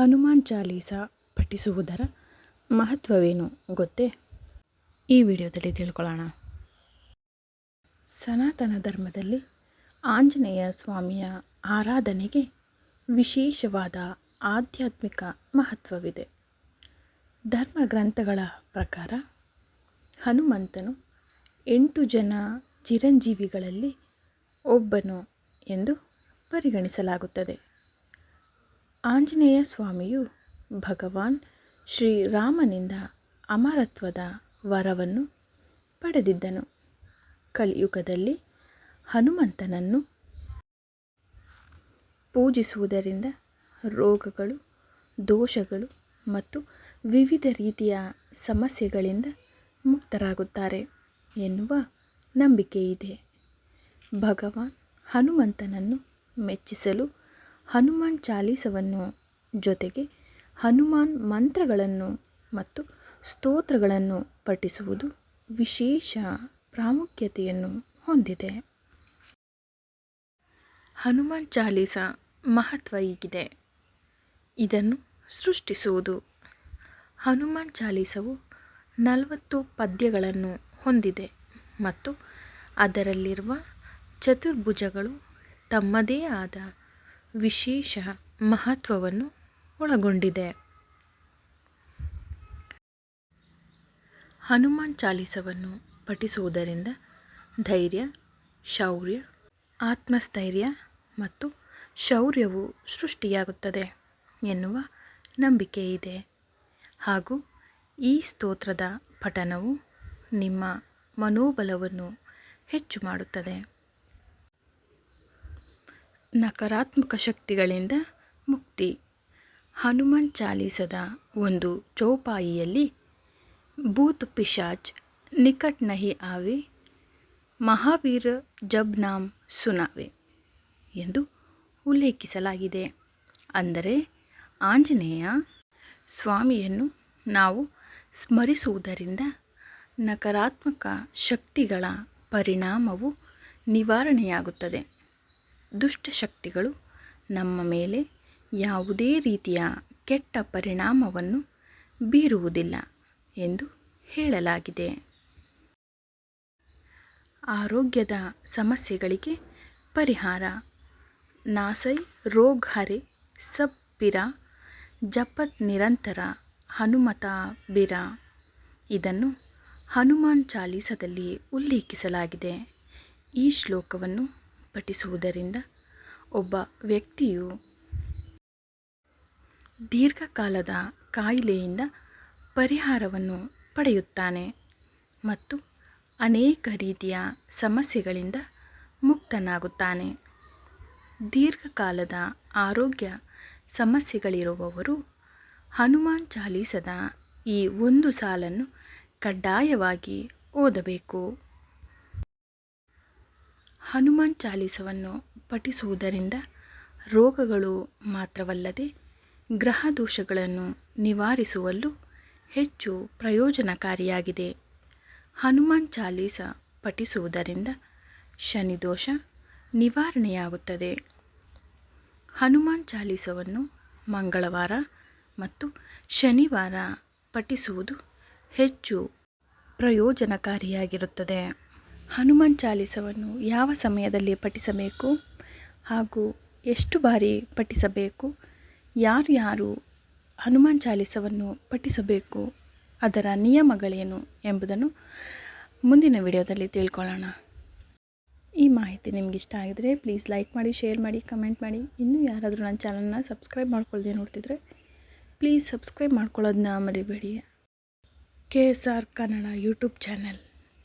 ಹನುಮಾನ್ ಚಾಲೀಸ ಪಠಿಸುವುದರ ಮಹತ್ವವೇನು ಗೊತ್ತೇ? ಈ ವಿಡಿಯೋದಲ್ಲಿ ತಿಳ್ಕೊಳ್ಳೋಣ. ಸನಾತನ ಧರ್ಮದಲ್ಲಿ ಆಂಜನೇಯ ಸ್ವಾಮಿಯ ಆರಾಧನೆಗೆ ವಿಶೇಷವಾದ ಆಧ್ಯಾತ್ಮಿಕ ಮಹತ್ವವಿದೆ. ಧರ್ಮ ಗ್ರಂಥಗಳ ಪ್ರಕಾರ ಹನುಮಂತನು ಎಂಟು ಜನ ಚಿರಂಜೀವಿಗಳಲ್ಲಿ ಒಬ್ಬನು ಎಂದು ಪರಿಗಣಿಸಲಾಗುತ್ತದೆ. ಆಂಜನೇಯ ಸ್ವಾಮಿಯು ಭಗವಾನ್ ಶ್ರೀರಾಮನಿಂದ ಅಮರತ್ವದ ವರವನ್ನು ಪಡೆದಿದ್ದನು. ಕಲಿಯುಗದಲ್ಲಿ ಹನುಮಂತನನ್ನು ಪೂಜಿಸುವುದರಿಂದ ರೋಗಗಳು, ದೋಷಗಳು ಮತ್ತು ವಿವಿಧ ರೀತಿಯ ಸಮಸ್ಯೆಗಳಿಂದ ಮುಕ್ತರಾಗುತ್ತಾರೆ ಎನ್ನುವ ನಂಬಿಕೆಯಿದೆ. ಭಗವಾನ್ ಹನುಮಂತನನ್ನು ಮೆಚ್ಚಿಸಲು ಹನುಮಾನ್ ಚಾಲೀಸವನ್ನು ಜೊತೆಗೆ ಹನುಮಾನ್ ಮಂತ್ರಗಳನ್ನು ಮತ್ತು ಸ್ತೋತ್ರಗಳನ್ನು ಪಠಿಸುವುದು ವಿಶೇಷ ಪ್ರಾಮುಖ್ಯತೆಯನ್ನು ಹೊಂದಿದೆ. ಹನುಮಾನ್ ಚಾಲೀಸ ಮಹತ್ವ ಈಗಿದೆ ಇದನ್ನು ಸೃಷ್ಟಿಸುವುದು. ಹನುಮಾನ್ ಚಾಲೀಸವು ನಲವತ್ತು ಪದ್ಯಗಳನ್ನು ಹೊಂದಿದೆ ಮತ್ತು ಅದರಲ್ಲಿರುವ ಚತುರ್ಭುಜಗಳು ತಮ್ಮದೇ ಆದ ವಿಶೇಷ ಮಹತ್ವವನ್ನು ಒಳಗೊಂಡಿದೆ. ಹನುಮಾನ್ ಚಾಲಿಸವನ್ನು ಪಠಿಸುವುದರಿಂದ ಧೈರ್ಯ, ಶೌರ್ಯ, ಆತ್ಮಸ್ಥೈರ್ಯ ಮತ್ತು ಶೌರ್ಯವು ಸೃಷ್ಟಿಯಾಗುತ್ತದೆ ಎನ್ನುವ ನಂಬಿಕೆ ಇದೆ. ಹಾಗೂ ಈ ಸ್ತೋತ್ರದ ಪಠನವು ನಿಮ್ಮ ಮನೋಬಲವನ್ನು ಹೆಚ್ಚು ಮಾಡುತ್ತದೆ. ನಕಾರಾತ್ಮಕ ಶಕ್ತಿಗಳಿಂದ ಮುಕ್ತಿ. ಹನುಮಾನ್ ಚಾಲೀಸದ ಒಂದು ಚೌಪಾಯಿಯಲ್ಲಿ ಭೂತ್ ಪಿಶಾಚ್, ನಿಕಟ್ ನಹಿ ಆವೆ, ಮಹಾವೀರ ಜಬ್ ನಾಮ್ ಸುನಾವೆ ಎಂದು ಉಲ್ಲೇಖಿಸಲಾಗಿದೆ. ಅಂದರೆ ಆಂಜನೇಯ ಸ್ವಾಮಿಯನ್ನು ನಾವು ಸ್ಮರಿಸುವುದರಿಂದ ನಕಾರಾತ್ಮಕ ಶಕ್ತಿಗಳ ಪರಿಣಾಮವು ನಿವಾರಣೆಯಾಗುತ್ತದೆ. ದುಷ್ಟಶಕ್ತಿಗಳು ನಮ್ಮ ಮೇಲೆ ಯಾವುದೇ ರೀತಿಯ ಕೆಟ್ಟ ಪರಿಣಾಮವನ್ನು ಬೀರುವುದಿಲ್ಲ ಎಂದು ಹೇಳಲಾಗಿದೆ. ಆರೋಗ್ಯದ ಸಮಸ್ಯೆಗಳಿಗೆ ಪರಿಹಾರ. ನಾಸೈ, ರೋಗ ಹರೆ, ಸಬ್ ಪಿರ, ಜಪತ್ ನಿರಂತರ, ಹನುಮತ ಬಿರ. ಇದನ್ನು ಹನುಮಾನ್ ಚಾಲೀಸದಲ್ಲಿ ಉಲ್ಲೇಖಿಸಲಾಗಿದೆ. ಈ ಶ್ಲೋಕವನ್ನು ಪಠಿಸುವುದರಿಂದ ಒಬ್ಬ ವ್ಯಕ್ತಿಯು ದೀರ್ಘಕಾಲದ ಕಾಯಿಲೆಯಿಂದ ಪರಿಹಾರವನ್ನು ಪಡೆಯುತ್ತಾನೆ ಮತ್ತು ಅನೇಕ ರೀತಿಯ ಸಮಸ್ಯೆಗಳಿಂದ ಮುಕ್ತನಾಗುತ್ತಾನೆ. ದೀರ್ಘಕಾಲದ ಆರೋಗ್ಯ ಸಮಸ್ಯೆಗಳಿರುವವರು ಹನುಮಾನ್ ಚಾಲೀಸದ ಈ ಒಂದು ಸಾಲನ್ನು ಕಡ್ಡಾಯವಾಗಿ ಓದಬೇಕು. ಹನುಮಾನ್ ಚಾಲೀಸವನ್ನು ಪಠಿಸುವುದರಿಂದ ರೋಗಗಳು ಮಾತ್ರವಲ್ಲದೆ ಗ್ರಹ ದೋಷಗಳನ್ನು ನಿವಾರಿಸುವಲ್ಲೂ ಹೆಚ್ಚು ಪ್ರಯೋಜನಕಾರಿಯಾಗಿದೆ. ಹನುಮಾನ್ ಚಾಲೀಸ ಪಠಿಸುವುದರಿಂದ ಶನಿದೋಷ ನಿವಾರಣೆಯಾಗುತ್ತದೆ. ಹನುಮಾನ್ ಚಾಲೀಸವನ್ನು ಮಂಗಳವಾರ ಮತ್ತು ಶನಿವಾರ ಪಠಿಸುವುದು ಹೆಚ್ಚು ಪ್ರಯೋಜನಕಾರಿಯಾಗಿರುತ್ತದೆ. ಹನುಮಾನ್ ಚಾಲಿಸವನ್ನು ಯಾವ ಸಮಯದಲ್ಲಿ ಪಠಿಸಬೇಕು ಹಾಗೂ ಎಷ್ಟು ಬಾರಿ ಪಠಿಸಬೇಕು, ಯಾರು ಯಾರು ಹನುಮಾನ್ ಚಾಲಿಸವನ್ನು ಪಠಿಸಬೇಕು, ಅದರ ನಿಯಮಗಳೇನು ಎಂಬುದನ್ನು ಮುಂದಿನ ವಿಡಿಯೋದಲ್ಲಿ ತಿಳ್ಕೊಳ್ಳೋಣ. ಈ ಮಾಹಿತಿ ನಿಮ್ಗೆ ಇಷ್ಟ ಆಗಿದರೆ ಪ್ಲೀಸ್ ಲೈಕ್ ಮಾಡಿ ಶೇರ್ ಮಾಡಿ ಕಮೆಂಟ್ ಮಾಡಿ. ಇನ್ನೂ ಯಾರಾದರೂ ನನ್ನ ಚಾನಲ್ನ ಸಬ್ಸ್ಕ್ರೈಬ್ ಮಾಡ್ಕೊಳ್ಳದೆ ನೋಡ್ತಿದ್ರೆ ಪ್ಲೀಸ್ ಸಬ್ಸ್ಕ್ರೈಬ್ ಮಾಡ್ಕೊಳ್ಳೋದನ್ನ ಮರಿಬೇಡಿ. K S R Kannada YouTube channel